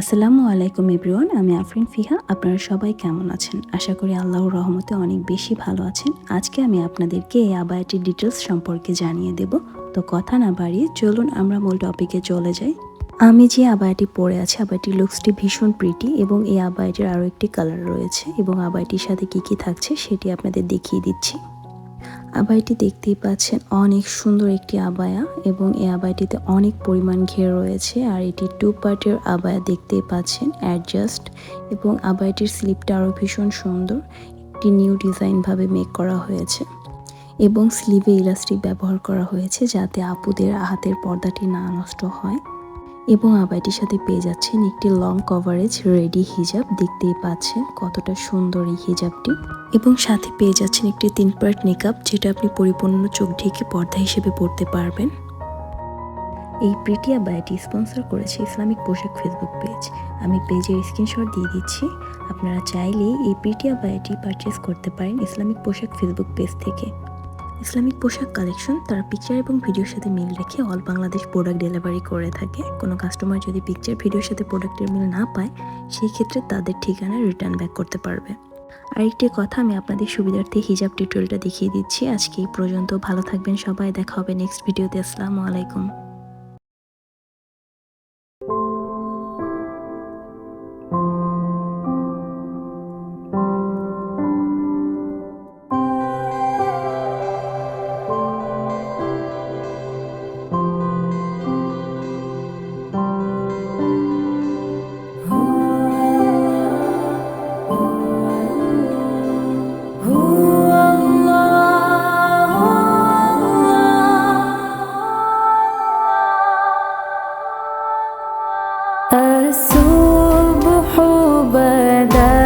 আসসালামু আলাইকুম এভরিওয়ান, আমি আফরিন ফিহা। আপনারা সবাই কেমন আছেন? আশা করি আল্লাহর রহমতে অনেক বেশি ভালো আছেন। আজকে আমি আপনাদেরকে এই আবায়াটির ডিটেলস সম্পর্কে জানিয়ে দেব। তো কথা না বাড়িয়ে চলুন আমরা মূল টপিকে চলে যাই। আমি যে আবায়াটি পরে আছি আবায়াটির লুকসটি ভীষণ প্রিটি এবং এই আবায়াটির আরও একটি কালার রয়েছে এবং আবায়াটির সাথে কি কি থাকছে সেটি আপনাদের দেখিয়ে দিচ্ছি। আবাইটি দেখতেই পাচ্ছেন অনেক সুন্দর একটি আবায়া এবং এই আবাইটিতে অনেক পরিমাণ ঘের রয়েছে আর এটি টু পার্টের আবায়া দেখতেই পাচ্ছেন অ্যাডজাস্ট এবং আবাইটির স্লিপটা আরও ভীষণ সুন্দর, একটি নিউ ডিজাইনভাবে মেক করা হয়েছে এবং স্লিভে ইলাস্টিক ব্যবহার করা হয়েছে যাতে আপুদের হাতের পর্দাটি না নষ্ট হয়। এবং আবাইটির সাথে পেয়ে যাচ্ছেন একটি লং কভারেজ রেডি হিজাব দেখতেই পাচ্ছেন কতটা সুন্দর এই হিজাবটি এবং সাথে পেয়ে যাচ্ছেন একটি তিন পার্ট মেকআপ যেটা আপনি পরিপূর্ণ চোখ ঢেকে পর্দা হিসেবে পড়তে পারবেন। এই প্রিটি আবায়াটি স্পন্সর করেছে ইসলামিক পোশাক ফেসবুক পেজ আমি পেজের স্ক্রিনশট দিয়ে দিচ্ছি। আপনারা চাইলেই এই প্রিটি আবায়াটি পারচেস করতে পারেন ইসলামিক পোশাক ফেসবুক পেজ থেকে। ইসলামিক পোশাক কালেকশন তারা পিকচার এবং ভিডিওর সাথে মিল রেখে অল বাংলাদেশ প্রোডাক্ট ডেলিভারি করে থাকে। কোনো কাস্টমার যদি পিকচার ভিডিওর সাথে প্রোডাক্টের মিল না পায়, সেই ক্ষেত্রে তাদের ঠিকানা রিটার্ন ব্যাক করতে পারবে। আরেকটি কথা আমি আপনাদের সুবিধার্থে হিজাব টিউটোরিয়ালটা দেখিয়ে দিচ্ছি। আজকে এই পর্যন্ত ভালো থাকবেন সবাই। দেখা হবে নেক্সট ভিডিওতে আসসালামু আলাইকুম। الصبح بدأ